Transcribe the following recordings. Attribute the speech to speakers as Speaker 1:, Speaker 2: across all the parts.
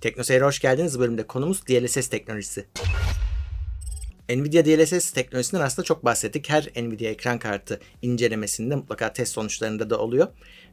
Speaker 1: TeknoSeyir'e hoş geldiniz. Bu bölümde konumuz DLSS teknolojisi. Nvidia DLSS teknolojisinden aslında çok bahsettik. Her Nvidia ekran kartı incelemesinde mutlaka test sonuçlarında da oluyor.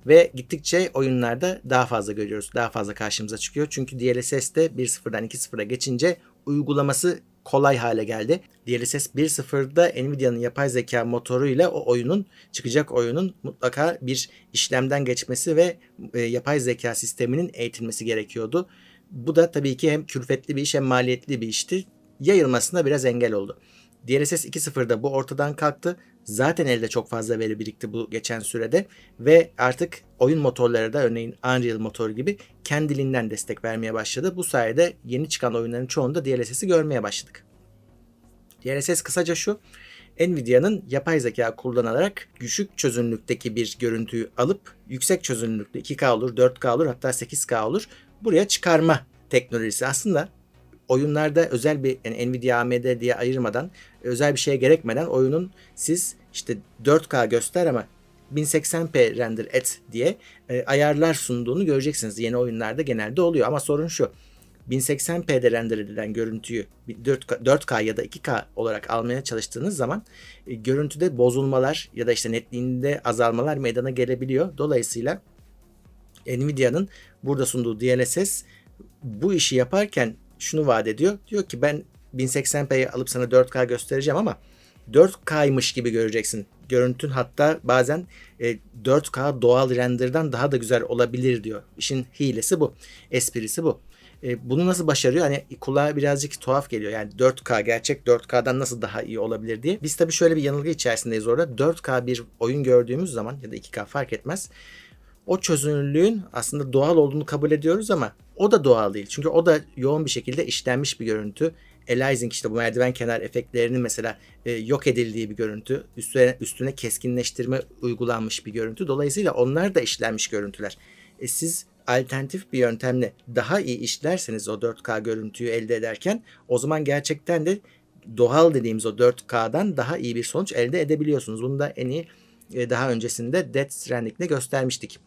Speaker 1: Ve gittikçe oyunlarda daha fazla görüyoruz. Daha fazla karşımıza çıkıyor. Çünkü DLSS de 1.0'dan 2.0'a geçince uygulaması kolay hale geldi. DLSS 1.0'da Nvidia'nın yapay zeka motoruyla o oyunun çıkacak oyunun mutlaka bir işlemden geçmesi ve e, yapay zeka sisteminin eğitilmesi gerekiyordu. Bu da tabii ki hem külfetli bir iş hem maliyetli bir işti. Yayılmasına biraz engel oldu. DLSS 2.0'da bu ortadan kalktı. Zaten elde çok fazla veri birikti bu geçen sürede ve artık oyun motorları da örneğin Unreal motoru gibi kendiliğinden destek vermeye başladı. Bu sayede yeni çıkan oyunların çoğunda DLSS'i görmeye başladık. DLSS kısaca şu. Nvidia'nın yapay zeka kullanarak düşük çözünürlükteki bir görüntüyü alıp yüksek çözünürlükte 2K olur, 4K olur hatta 8K olur buraya çıkarma teknolojisi. Aslında oyunlarda özel bir yani Nvidia AMD diye ayırmadan özel bir şeye gerekmeden oyunun siz işte 4K göster ama 1080p render et diye e, ayarlar sunduğunu göreceksiniz. Yeni oyunlarda genelde oluyor ama sorun şu. 1080p'de render edilen görüntüyü 4K, 4K ya da 2K olarak almaya çalıştığınız zaman e, görüntüde bozulmalar ya da işte netliğinde azalmalar meydana gelebiliyor. Dolayısıyla Nvidia'nın burada sunduğu DLSS bu işi yaparken şunu vaat ediyor. Diyor ki ben 1080p'yi alıp sana 4K göstereceğim ama 4K'ymış gibi göreceksin. Görüntün hatta bazen e, 4K doğal render'dan daha da güzel olabilir diyor. İşin hilesi bu. Esprisi bu. E, bunu nasıl başarıyor? Hani kulağa birazcık tuhaf geliyor. Yani 4K gerçek 4K'dan nasıl daha iyi olabilir diye. Biz tabii şöyle bir yanılgı içerisindeyiz orada. 4K bir oyun gördüğümüz zaman ya da 2K fark etmez o çözünürlüğün aslında doğal olduğunu kabul ediyoruz ama o da doğal değil. Çünkü o da yoğun bir şekilde işlenmiş bir görüntü. Aliasing işte bu merdiven kenar efektlerinin mesela e, yok edildiği bir görüntü. Üstüne, üstüne keskinleştirme uygulanmış bir görüntü. Dolayısıyla onlar da işlenmiş görüntüler. E, siz alternatif bir yöntemle daha iyi işlerseniz o 4K görüntüyü elde ederken o zaman gerçekten de doğal dediğimiz o 4K'dan daha iyi bir sonuç elde edebiliyorsunuz. Bunu da en iyi e, daha öncesinde Death Stranding'de göstermiştik.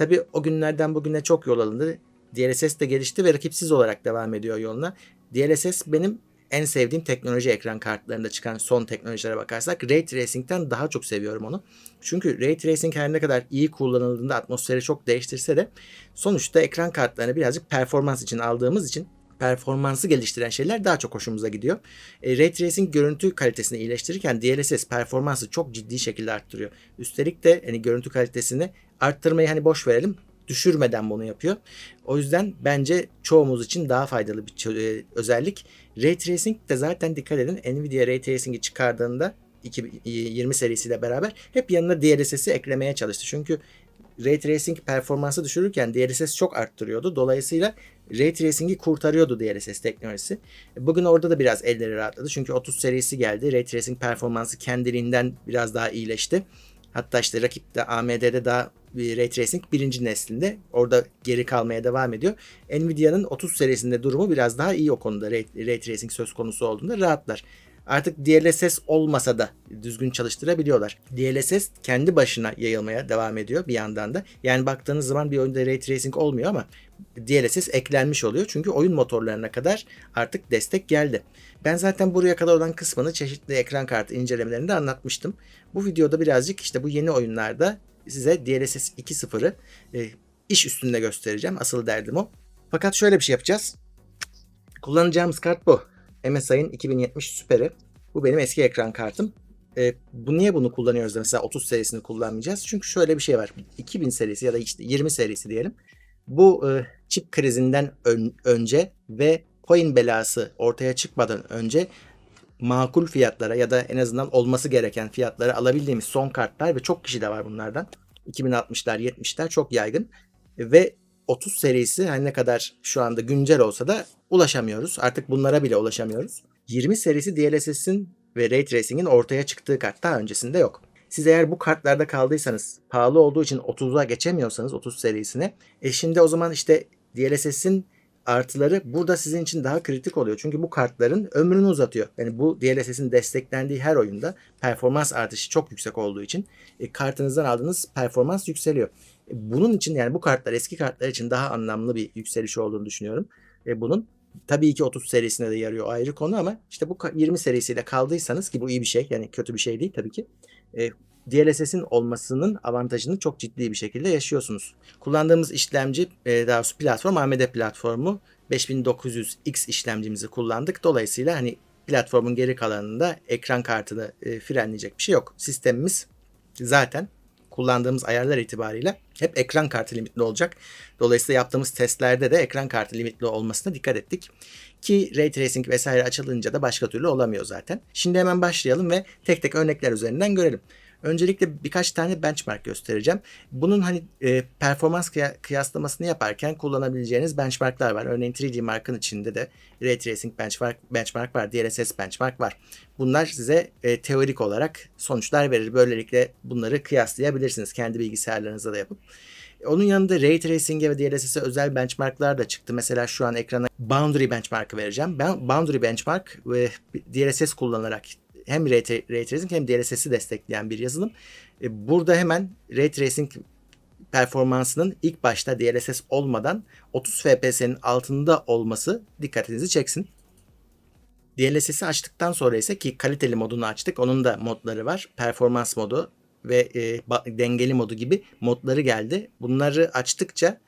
Speaker 1: Tabi o günlerden bugüne çok yol alındı. DLSS de gelişti ve rakipsiz olarak devam ediyor yoluna. DLSS benim en sevdiğim teknoloji ekran kartlarında çıkan son teknolojilere bakarsak Ray Tracing'den daha çok seviyorum onu. Çünkü Ray Tracing her ne kadar iyi kullanıldığında atmosferi çok değiştirse de sonuçta ekran kartlarını birazcık performans için aldığımız için performansı geliştiren şeyler daha çok hoşumuza gidiyor. E, Ray Tracing görüntü kalitesini iyileştirirken DLSS performansı çok ciddi şekilde arttırıyor. Üstelik de hani görüntü kalitesini arttırmayı hani boş verelim düşürmeden bunu yapıyor. O yüzden bence çoğumuz için daha faydalı bir e, özellik. Ray Tracing de zaten dikkat edin Nvidia Ray Tracing'i çıkardığında 2020 serisiyle beraber hep yanına DLSS'i eklemeye çalıştı. Çünkü Ray Tracing performansı düşürürken DLSS çok arttırıyordu. Dolayısıyla Ray Tracing'i kurtarıyordu DLSS teknolojisi. Bugün orada da biraz elleri rahatladı. Çünkü 30 serisi geldi. Ray Tracing performansı kendiliğinden biraz daha iyileşti. Hatta işte rakip de AMD'de daha Ray Tracing birinci neslinde. Orada geri kalmaya devam ediyor. Nvidia'nın 30 serisinde durumu biraz daha iyi o konuda. Ray, Ray Tracing söz konusu olduğunda rahatlar. Artık DLSS olmasa da düzgün çalıştırabiliyorlar. DLSS kendi başına yayılmaya devam ediyor bir yandan da. Yani baktığınız zaman bir oyunda Ray Tracing olmuyor ama DLSS eklenmiş oluyor. Çünkü oyun motorlarına kadar artık destek geldi. Ben zaten buraya kadar olan kısmını çeşitli ekran kartı incelemelerinde anlatmıştım. Bu videoda birazcık işte bu yeni oyunlarda size DLSS 2.0'ı e, iş üstünde göstereceğim. Asıl derdim o. Fakat şöyle bir şey yapacağız. Kullanacağımız kart bu. MSI'ın 2070 Super'i. Bu benim eski ekran kartım. E, bu niye bunu kullanıyoruz da mesela 30 serisini kullanmayacağız? Çünkü şöyle bir şey var. 2000 serisi ya da işte 20 serisi diyelim. Bu e, çip krizinden ön, önce ve coin belası ortaya çıkmadan önce makul fiyatlara ya da en azından olması gereken fiyatlara alabildiğimiz son kartlar ve çok kişi de var bunlardan. 2060'lar 70'ler çok yaygın ve 30 serisi her ne kadar şu anda güncel olsa da ulaşamıyoruz. Artık bunlara bile ulaşamıyoruz. 20 serisi DLSS'in ve Ray Tracing'in ortaya çıktığı kart daha öncesinde yok. Siz eğer bu kartlarda kaldıysanız, pahalı olduğu için 30'a geçemiyorsanız 30 serisine, e şimdi o zaman işte DLSS'in artıları burada sizin için daha kritik oluyor. Çünkü bu kartların ömrünü uzatıyor. Yani bu DLSS'in desteklendiği her oyunda performans artışı çok yüksek olduğu için e, kartınızdan aldığınız performans yükseliyor. E, bunun için yani bu kartlar eski kartlar için daha anlamlı bir yükseliş olduğunu düşünüyorum. e, bunun. Tabii ki 30 serisine de yarıyor ayrı konu ama işte bu ka- 20 serisiyle kaldıysanız ki bu iyi bir şey yani kötü bir şey değil tabii ki. E, DLSS'in olmasının avantajını çok ciddi bir şekilde yaşıyorsunuz. Kullandığımız işlemci e, daha doğrusu platform AMD platformu 5900X işlemcimizi kullandık. Dolayısıyla hani platformun geri kalanında ekran kartını e, frenleyecek bir şey yok. Sistemimiz zaten kullandığımız ayarlar itibariyle hep ekran kartı limitli olacak. Dolayısıyla yaptığımız testlerde de ekran kartı limitli olmasına dikkat ettik. Ki Ray Tracing vesaire açılınca da başka türlü olamıyor zaten. Şimdi hemen başlayalım ve tek tek örnekler üzerinden görelim. Öncelikle birkaç tane benchmark göstereceğim. Bunun hani e, performans kıya- kıyaslamasını yaparken kullanabileceğiniz benchmarklar var. Örneğin 3D Mark'ın içinde de Ray Tracing benchmark, benchmark var, DLSS benchmark var. Bunlar size e, teorik olarak sonuçlar verir. Böylelikle bunları kıyaslayabilirsiniz kendi bilgisayarlarınızda da yapıp. Onun yanında Ray Tracing'e ve DLSS'e özel benchmarklar da çıktı. Mesela şu an ekrana Boundary benchmark'ı vereceğim. Ben Boundary benchmark ve DLSS kullanarak hem Ray, Ray Tracing hem DLSS'i destekleyen bir yazılım. E, Burada hemen Ray Tracing performansının ilk başta DLSS olmadan 30 FPS'nin altında olması dikkatinizi çeksin. DLSS'i açtıktan sonra ise ki kaliteli modunu açtık. Onun da modları var. Performans modu ve e, dengeli modu gibi modları geldi. Bunları açtıkça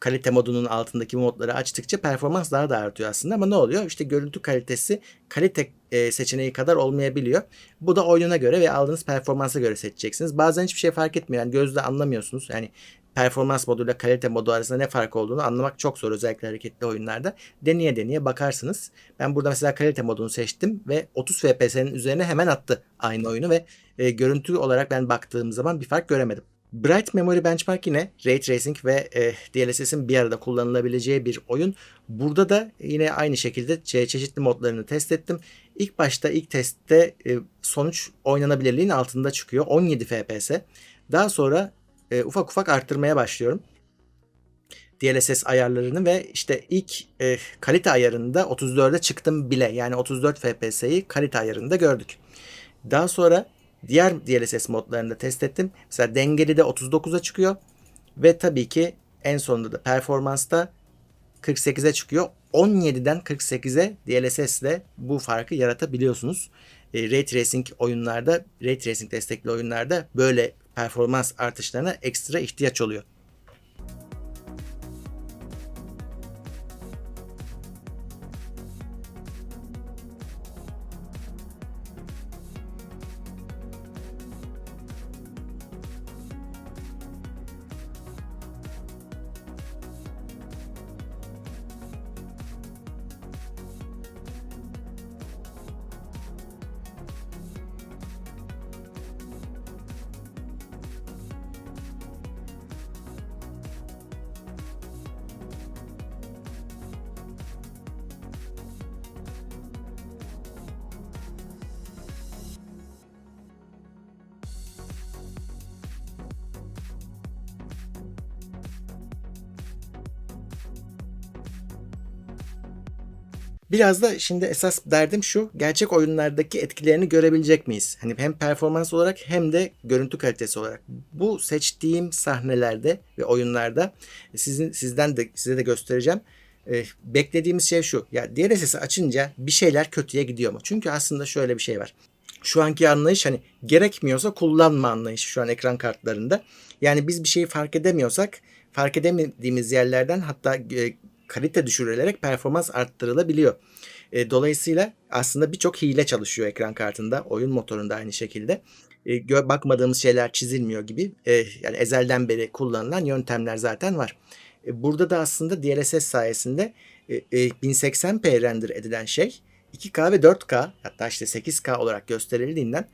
Speaker 1: kalite modunun altındaki modları açtıkça performans daha da artıyor aslında ama ne oluyor? İşte görüntü kalitesi kalite e, seçeneği kadar olmayabiliyor. Bu da oyununa göre ve aldığınız performansa göre seçeceksiniz. Bazen hiçbir şey fark etmiyor. Yani gözle anlamıyorsunuz. Yani performans moduyla kalite modu arasında ne fark olduğunu anlamak çok zor özellikle hareketli oyunlarda. Deneye deneye bakarsınız. Ben burada mesela kalite modunu seçtim ve 30 FPS'nin üzerine hemen attı aynı oyunu ve e, görüntü olarak ben baktığım zaman bir fark göremedim. Bright Memory Benchmark yine Ray Tracing ve e, DLSS'in bir arada kullanılabileceği bir oyun. Burada da yine aynı şekilde çe- çeşitli modlarını test ettim. İlk başta ilk testte e, sonuç oynanabilirliğin altında çıkıyor. 17 FPS. Daha sonra e, ufak ufak arttırmaya başlıyorum. DLSS ayarlarını ve işte ilk e, kalite ayarında 34'e çıktım bile. Yani 34 FPS'yi kalite ayarında gördük. Daha sonra diğer DLSS modlarını da test ettim. Mesela dengeli de 39'a çıkıyor. Ve tabii ki en sonunda da performansta 48'e çıkıyor. 17'den 48'e DLSS ile bu farkı yaratabiliyorsunuz. E, Ray Tracing oyunlarda, Ray Tracing destekli oyunlarda böyle performans artışlarına ekstra ihtiyaç oluyor. Biraz da şimdi esas derdim şu. Gerçek oyunlardaki etkilerini görebilecek miyiz? Hani hem performans olarak hem de görüntü kalitesi olarak. Bu seçtiğim sahnelerde ve oyunlarda sizin sizden de size de göstereceğim. Ee, beklediğimiz şey şu. Ya DLSS'i açınca bir şeyler kötüye gidiyor mu? Çünkü aslında şöyle bir şey var. Şu anki anlayış hani gerekmiyorsa kullanma anlayışı şu an ekran kartlarında. Yani biz bir şeyi fark edemiyorsak fark edemediğimiz yerlerden hatta e, kalite düşürülerek performans arttırılabiliyor. E, dolayısıyla aslında birçok hile çalışıyor ekran kartında, oyun motorunda aynı şekilde. E, gö- bakmadığımız şeyler çizilmiyor gibi. E, yani ezelden beri kullanılan yöntemler zaten var. E, burada da aslında DLSS sayesinde e, e, 1080p render edilen şey 2K ve 4K hatta işte 8K olarak gösterildiğinden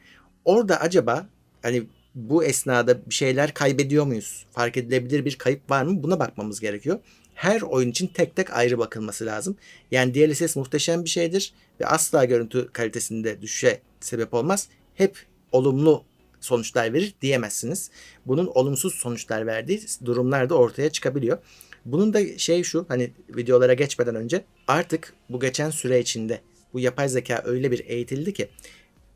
Speaker 1: orada acaba hani bu esnada bir şeyler kaybediyor muyuz? Fark edilebilir bir kayıp var mı? Buna bakmamız gerekiyor. Her oyun için tek tek ayrı bakılması lazım. Yani DLSS muhteşem bir şeydir ve asla görüntü kalitesinde düşüşe sebep olmaz. Hep olumlu sonuçlar verir diyemezsiniz. Bunun olumsuz sonuçlar verdiği durumlar da ortaya çıkabiliyor. Bunun da şey şu hani videolara geçmeden önce artık bu geçen süre içinde bu yapay zeka öyle bir eğitildi ki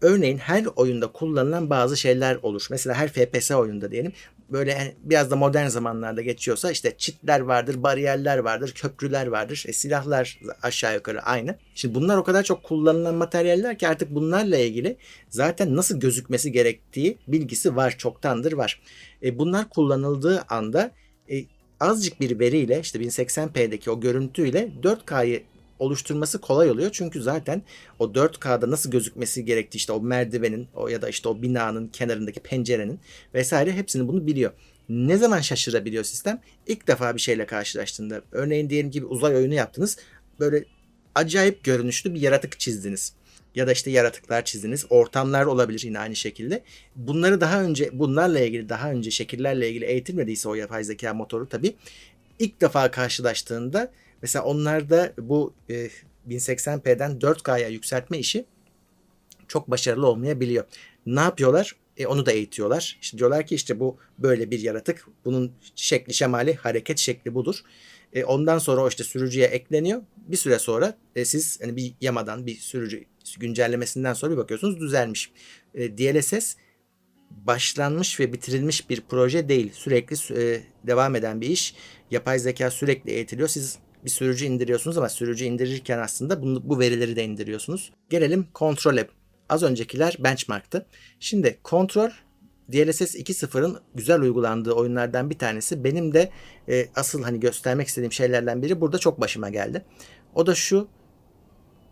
Speaker 1: örneğin her oyunda kullanılan bazı şeyler olur. Mesela her FPS oyununda diyelim böyle biraz da modern zamanlarda geçiyorsa işte çitler vardır, bariyerler vardır, köprüler vardır. E, silahlar aşağı yukarı aynı. Şimdi bunlar o kadar çok kullanılan materyaller ki artık bunlarla ilgili zaten nasıl gözükmesi gerektiği bilgisi var, çoktandır var. E, bunlar kullanıldığı anda e, azıcık bir veriyle işte 1080p'deki o görüntüyle 4K'yı oluşturması kolay oluyor. Çünkü zaten o 4K'da nasıl gözükmesi gerektiği işte o merdivenin o ya da işte o binanın kenarındaki pencerenin vesaire hepsini bunu biliyor. Ne zaman şaşırabiliyor sistem? İlk defa bir şeyle karşılaştığında. Örneğin diyelim ki bir uzay oyunu yaptınız. Böyle acayip görünüşlü bir yaratık çizdiniz. Ya da işte yaratıklar çizdiniz. Ortamlar olabilir yine aynı şekilde. Bunları daha önce bunlarla ilgili daha önce şekillerle ilgili eğitilmediyse o yapay zeka motoru tabii ilk defa karşılaştığında Mesela onlarda bu e, 1080p'den 4K'ya yükseltme işi çok başarılı olmayabiliyor. Ne yapıyorlar? E, onu da eğitiyorlar. İşte diyorlar ki işte bu böyle bir yaratık. Bunun şekli şemali hareket şekli budur. E, ondan sonra o işte sürücüye ekleniyor. Bir süre sonra e, siz hani bir yamadan bir sürücü güncellemesinden sonra bir bakıyorsunuz düzelmiş. E, DLSS başlanmış ve bitirilmiş bir proje değil. Sürekli e, devam eden bir iş. Yapay zeka sürekli eğitiliyor. Siz bir sürücü indiriyorsunuz ama sürücü indirirken aslında bunu, bu verileri de indiriyorsunuz. Gelelim kontrole. Az öncekiler benchmark'tı. Şimdi kontrol DLSS 2.0'ın güzel uygulandığı oyunlardan bir tanesi. Benim de e, asıl hani göstermek istediğim şeylerden biri burada çok başıma geldi. O da şu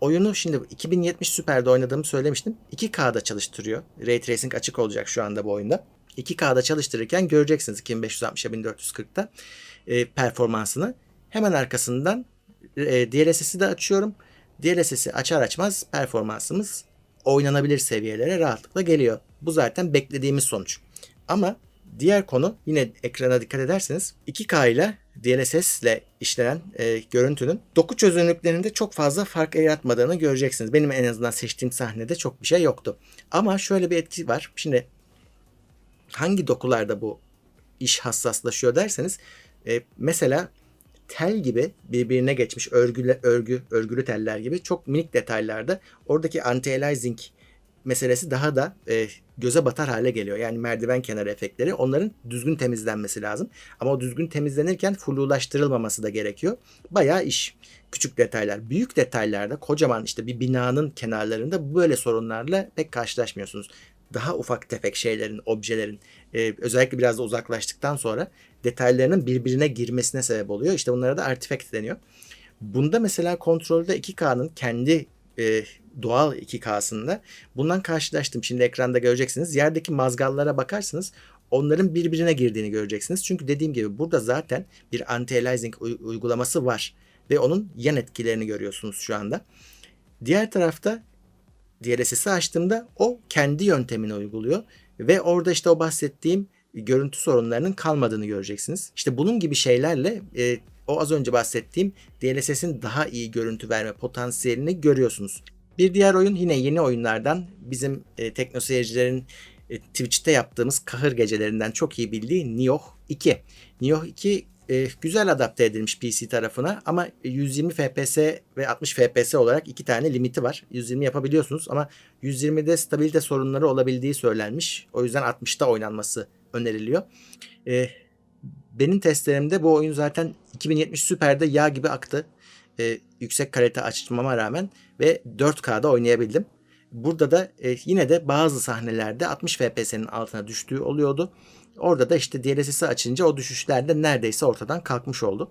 Speaker 1: oyunu şimdi 2070 Super'de oynadığımı söylemiştim. 2K'da çalıştırıyor. Ray Tracing açık olacak şu anda bu oyunda. 2K'da çalıştırırken göreceksiniz 2560'a 1440'da e, performansını. Hemen arkasından e, DLSS'i de açıyorum. DLSS'i açar açmaz performansımız oynanabilir seviyelere rahatlıkla geliyor. Bu zaten beklediğimiz sonuç. Ama diğer konu yine ekrana dikkat ederseniz 2K ile DLSS ile işlenen e, görüntünün doku çözünürlüklerinde çok fazla fark yaratmadığını göreceksiniz. Benim en azından seçtiğim sahnede çok bir şey yoktu. Ama şöyle bir etki var. Şimdi hangi dokularda bu iş hassaslaşıyor derseniz e, mesela tel gibi birbirine geçmiş örgüle, örgü, örgülü teller gibi çok minik detaylarda oradaki anti-aliasing meselesi daha da e, göze batar hale geliyor. Yani merdiven kenarı efektleri onların düzgün temizlenmesi lazım. Ama o düzgün temizlenirken flulaştırılmaması da gerekiyor. Bayağı iş. Küçük detaylar. Büyük detaylarda kocaman işte bir binanın kenarlarında böyle sorunlarla pek karşılaşmıyorsunuz. Daha ufak tefek şeylerin, objelerin e, özellikle biraz da uzaklaştıktan sonra detaylarının birbirine girmesine sebep oluyor. İşte bunlara da artifact deniyor. Bunda mesela kontrolde 2K'nın kendi e, doğal 2K'sında bundan karşılaştım. Şimdi ekranda göreceksiniz. Yerdeki mazgallara bakarsınız onların birbirine girdiğini göreceksiniz. Çünkü dediğim gibi burada zaten bir anti-aliasing uygulaması var ve onun yan etkilerini görüyorsunuz şu anda. Diğer tarafta DLSS'i açtığımda o kendi yöntemini uyguluyor ve orada işte o bahsettiğim görüntü sorunlarının kalmadığını göreceksiniz. İşte bunun gibi şeylerle e, o az önce bahsettiğim DLSS'in daha iyi görüntü verme potansiyelini görüyorsunuz. Bir diğer oyun yine yeni oyunlardan bizim e, tekno e, Twitch'te yaptığımız kahır gecelerinden çok iyi bildiği Nioh 2. Nioh 2 e, güzel adapte edilmiş PC tarafına ama 120 FPS ve 60 FPS olarak iki tane limiti var. 120 yapabiliyorsunuz ama 120'de stabilite sorunları olabildiği söylenmiş. O yüzden 60'ta oynanması öneriliyor. E, benim testlerimde bu oyun zaten 2070 Super'de yağ gibi aktı. E, yüksek kalite açmama rağmen ve 4K'da oynayabildim. Burada da e, yine de bazı sahnelerde 60 FPS'nin altına düştüğü oluyordu. Orada da işte DLSS'i açınca o düşüşler de neredeyse ortadan kalkmış oldu.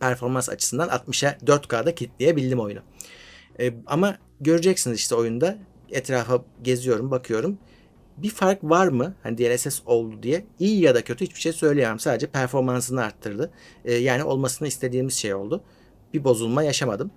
Speaker 1: Performans açısından 60'a 4K'da kilitleyebildim oyunu. E, ama göreceksiniz işte oyunda etrafa geziyorum, bakıyorum bir fark var mı? Hani DLSS oldu diye. İyi ya da kötü hiçbir şey söyleyemem. Sadece performansını arttırdı. Ee, yani olmasını istediğimiz şey oldu. Bir bozulma yaşamadım.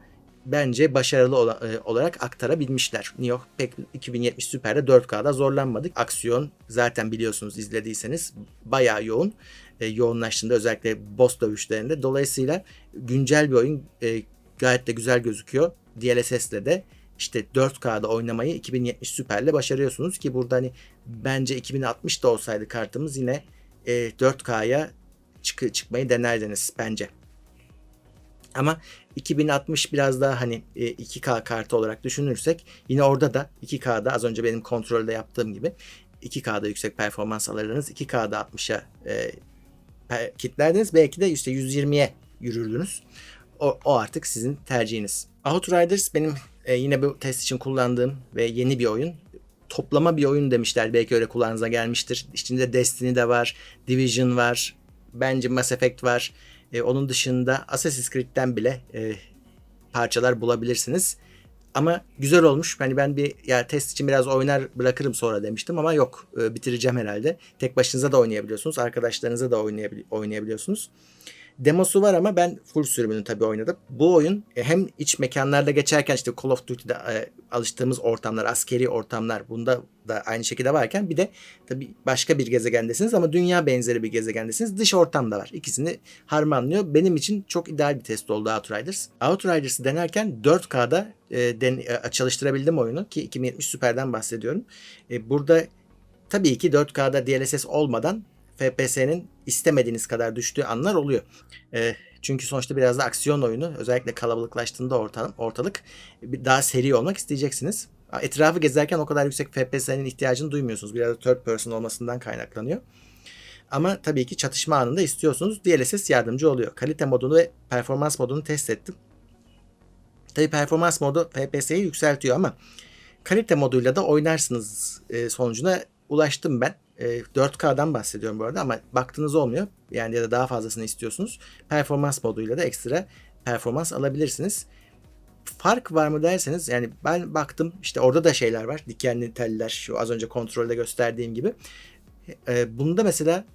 Speaker 1: Bence başarılı e, olarak aktarabilmişler. Nioh pek 2070 Super'de 4K'da zorlanmadık. Aksiyon zaten biliyorsunuz izlediyseniz bayağı yoğun. E, yoğunlaştığında özellikle boss dövüşlerinde. Dolayısıyla güncel bir oyun e, gayet de güzel gözüküyor. DLSS'le de işte 4K'da oynamayı 2070 Super'le başarıyorsunuz ki burada hani bence 2060'da olsaydı kartımız yine e, 4K'ya çık çıkmayı denerdiniz bence. Ama 2060 biraz daha hani e, 2K kartı olarak düşünürsek yine orada da 2K'da az önce benim kontrolde yaptığım gibi 2K'da yüksek performans alırdınız. 2K'da 60'a e, kitlerdiniz. Belki de işte 120'ye yürürdünüz. O, o artık sizin tercihiniz. Outriders benim e, yine bu test için kullandığım ve yeni bir oyun. Toplama bir oyun demişler. Belki öyle kulağınıza gelmiştir. İçinde Destiny de var, Division var, bence Mass Effect var. E, onun dışında Assassin's Creed'den bile e, parçalar bulabilirsiniz. Ama güzel olmuş. Hani ben bir ya test için biraz oynar bırakırım sonra demiştim ama yok e, bitireceğim herhalde. Tek başınıza da oynayabiliyorsunuz. Arkadaşlarınıza da oynayabil- oynayabiliyorsunuz. Demosu var ama ben full sürümünü tabii oynadım. Bu oyun e, hem iç mekanlarda geçerken işte Call of Duty'de e, alıştığımız ortamlar, askeri ortamlar bunda da aynı şekilde varken bir de tabii başka bir gezegendesiniz ama dünya benzeri bir gezegendesiniz. Dış ortamda var. İkisini harmanlıyor. Benim için çok ideal bir test oldu Outriders. Outriders'ı denerken 4K'da e, den, e, çalıştırabildim oyunu ki 2070 Super'den bahsediyorum. E, burada tabii ki 4K'da DLSS olmadan FPS'nin istemediğiniz kadar düştüğü anlar oluyor. E, çünkü sonuçta biraz da aksiyon oyunu. Özellikle kalabalıklaştığında ortam, ortalık daha seri olmak isteyeceksiniz. Etrafı gezerken o kadar yüksek FPS'nin ihtiyacını duymuyorsunuz. Biraz da third person olmasından kaynaklanıyor. Ama tabii ki çatışma anında istiyorsunuz. DLSS yardımcı oluyor. Kalite modunu ve performans modunu test ettim. Tabii performans modu FPS'yi yükseltiyor ama kalite moduyla da oynarsınız e, sonucuna ulaştım ben. E, 4K'dan bahsediyorum bu arada ama baktığınız olmuyor. Yani ya da daha fazlasını istiyorsunuz. Performans moduyla da ekstra performans alabilirsiniz. Fark var mı derseniz yani ben baktım işte orada da şeyler var. Dikenli teller şu az önce kontrolde gösterdiğim gibi. E, bunda mesela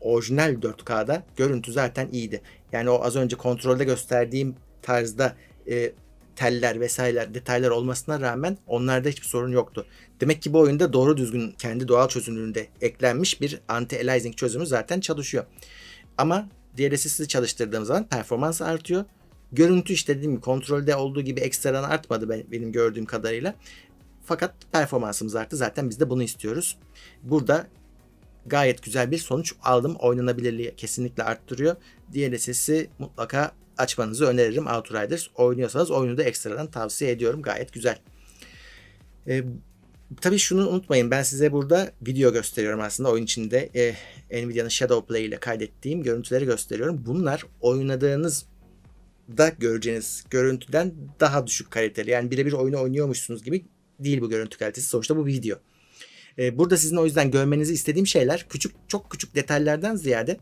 Speaker 1: orijinal 4K'da görüntü zaten iyiydi. Yani o az önce kontrolde gösterdiğim tarzda e, teller vesaireler detaylar olmasına rağmen onlarda hiçbir sorun yoktu. Demek ki bu oyunda doğru düzgün kendi doğal çözünürlüğünde eklenmiş bir anti-aliasing çözümü zaten çalışıyor. Ama DLSS'i çalıştırdığım zaman performans artıyor. Görüntü işte dediğim gibi kontrolde olduğu gibi ekstradan artmadı benim gördüğüm kadarıyla. Fakat performansımız arttı. Zaten biz de bunu istiyoruz. Burada gayet güzel bir sonuç aldım. Oynanabilirliği kesinlikle arttırıyor. DLSS'i mutlaka açmanızı öneririm. Outriders oynuyorsanız oyunu da ekstradan tavsiye ediyorum. Gayet güzel. Ee, tabii şunu unutmayın. Ben size burada video gösteriyorum aslında. Oyun içinde e, Nvidia'nın Shadow Play ile kaydettiğim görüntüleri gösteriyorum. Bunlar oynadığınız da göreceğiniz görüntüden daha düşük kaliteli. Yani birebir oyunu oynuyormuşsunuz gibi değil bu görüntü kalitesi. Sonuçta bu video. Ee, burada sizin o yüzden görmenizi istediğim şeyler küçük çok küçük detaylardan ziyade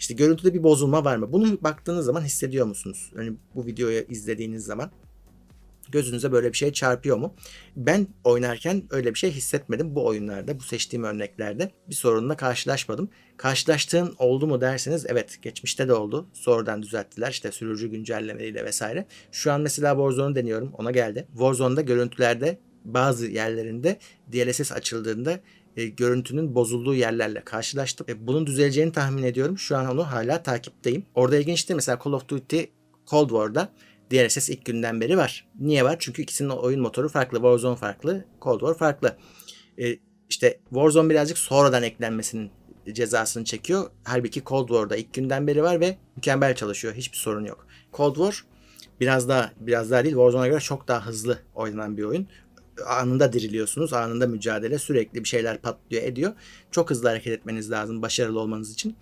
Speaker 1: işte görüntüde bir bozulma var mı? Bunu baktığınız zaman hissediyor musunuz? Yani bu videoyu izlediğiniz zaman gözünüze böyle bir şey çarpıyor mu? Ben oynarken öyle bir şey hissetmedim bu oyunlarda, bu seçtiğim örneklerde bir sorunla karşılaşmadım. Karşılaştığın oldu mu derseniz evet geçmişte de oldu. Sonradan düzelttiler işte sürücü güncellemeleriyle vesaire. Şu an mesela Warzone'u deniyorum ona geldi. Warzone'da görüntülerde bazı yerlerinde DLSS açıldığında e, görüntünün bozulduğu yerlerle karşılaştım. E, bunun düzeleceğini tahmin ediyorum. Şu an onu hala takipteyim. Orada ilginçtir mesela Call of Duty Cold War'da DLSS ilk günden beri var. Niye var? Çünkü ikisinin oyun motoru farklı. Warzone farklı, Cold War farklı. E, işte Warzone birazcık sonradan eklenmesinin cezasını çekiyor. Halbuki Cold War'da ilk günden beri var ve mükemmel çalışıyor. Hiçbir sorun yok. Cold War biraz daha biraz daha değil Warzone'a göre çok daha hızlı oynanan bir oyun anında diriliyorsunuz. Anında mücadele sürekli bir şeyler patlıyor ediyor. Çok hızlı hareket etmeniz lazım başarılı olmanız için.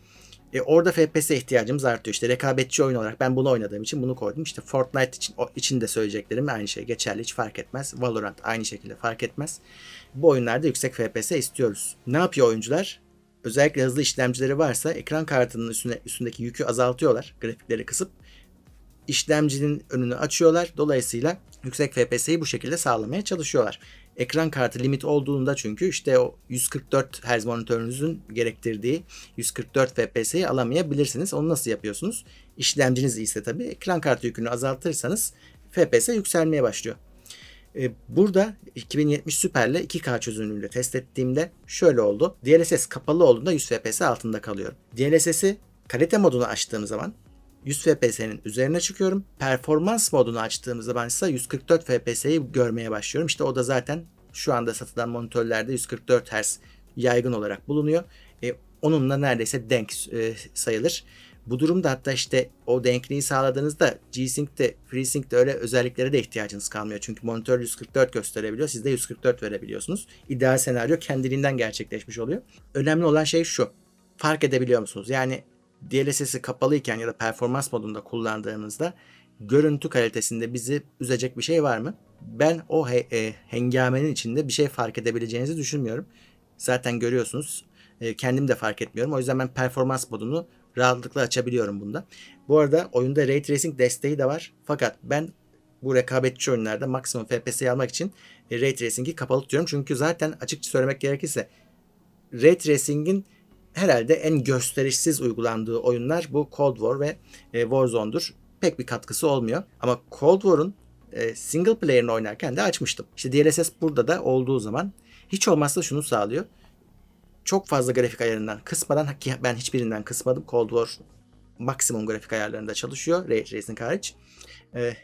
Speaker 1: E, orada FPS ihtiyacımız artıyor. İşte rekabetçi oyun olarak ben bunu oynadığım için bunu koydum. İşte Fortnite için, o, için de söyleyeceklerim aynı şey geçerli. Hiç fark etmez. Valorant aynı şekilde fark etmez. Bu oyunlarda yüksek FPS istiyoruz. Ne yapıyor oyuncular? Özellikle hızlı işlemcileri varsa ekran kartının üstüne, üstündeki yükü azaltıyorlar. Grafikleri kısıp işlemcinin önünü açıyorlar. Dolayısıyla yüksek FPS'yi bu şekilde sağlamaya çalışıyorlar. Ekran kartı limit olduğunda çünkü işte o 144 Hz monitörünüzün gerektirdiği 144 FPS'yi alamayabilirsiniz. Onu nasıl yapıyorsunuz? İşlemciniz ise tabii ekran kartı yükünü azaltırsanız FPS yükselmeye başlıyor. Burada 2070 Super ile 2K çözünürlüğüyle test ettiğimde şöyle oldu. DLSS kapalı olduğunda 100 FPS altında kalıyorum. DLSS'i kalite modunu açtığım zaman 100 FPS'nin üzerine çıkıyorum. Performans modunu açtığım zaman ise 144 FPS'yi görmeye başlıyorum. İşte o da zaten şu anda satılan monitörlerde 144 Hz yaygın olarak bulunuyor. E, onunla neredeyse denk e, sayılır. Bu durumda hatta işte o denkliği sağladığınızda G-Sync'te, FreeSync'te öyle özelliklere de ihtiyacınız kalmıyor. Çünkü monitör 144 gösterebiliyor. Siz de 144 verebiliyorsunuz. İdeal senaryo kendiliğinden gerçekleşmiş oluyor. Önemli olan şey şu. Fark edebiliyor musunuz? Yani DLSS'i kapalıyken ya da performans modunda kullandığınızda görüntü kalitesinde bizi üzecek bir şey var mı? Ben o he- e, hengamenin içinde bir şey fark edebileceğinizi düşünmüyorum. Zaten görüyorsunuz. E, kendim de fark etmiyorum. O yüzden ben performans modunu rahatlıkla açabiliyorum bunda. Bu arada oyunda Ray Tracing desteği de var. Fakat ben bu rekabetçi oyunlarda maksimum FPS'yi almak için e, Ray Tracing'i kapalı tutuyorum. Çünkü zaten açıkça söylemek gerekirse Ray Tracing'in herhalde en gösterişsiz uygulandığı oyunlar bu Cold War ve e, Warzone'dur. Pek bir katkısı olmuyor. Ama Cold War'un e, single player'ını oynarken de açmıştım. İşte DLSS burada da olduğu zaman hiç olmazsa şunu sağlıyor. Çok fazla grafik ayarından kısmadan ki ben hiçbirinden kısmadım. Cold War maksimum grafik ayarlarında çalışıyor. Ray Tracing hariç. E,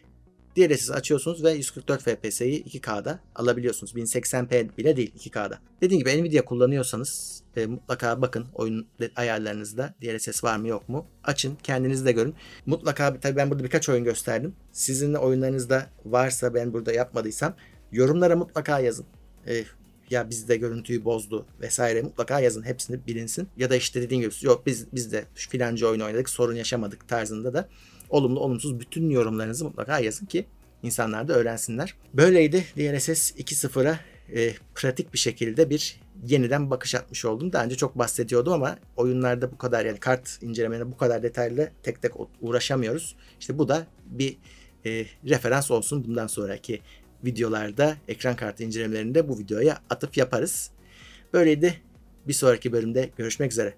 Speaker 1: DLSS açıyorsunuz ve 144 FPS'yi 2K'da alabiliyorsunuz. 1080p bile değil 2K'da. Dediğim gibi Nvidia kullanıyorsanız e, mutlaka bakın oyun ayarlarınızda DLSS var mı yok mu? Açın kendiniz de görün. Mutlaka tabii ben burada birkaç oyun gösterdim. Sizin oyunlarınızda varsa ben burada yapmadıysam yorumlara mutlaka yazın. E, ya bizde görüntüyü bozdu vesaire mutlaka yazın. Hepsini bilinsin. Ya da işte dediğim gibi yok biz biz de filanca oyun oynadık sorun yaşamadık tarzında da olumlu olumsuz bütün yorumlarınızı mutlaka yazın ki insanlar da öğrensinler. Böyleydi DLSS 2.0'a e, pratik bir şekilde bir yeniden bakış atmış oldum. Daha önce çok bahsediyordum ama oyunlarda bu kadar yani kart incelemelerine bu kadar detaylı tek tek uğraşamıyoruz. İşte bu da bir e, referans olsun bundan sonraki videolarda ekran kartı incelemelerinde bu videoya atıf yaparız. Böyleydi. Bir sonraki bölümde görüşmek üzere.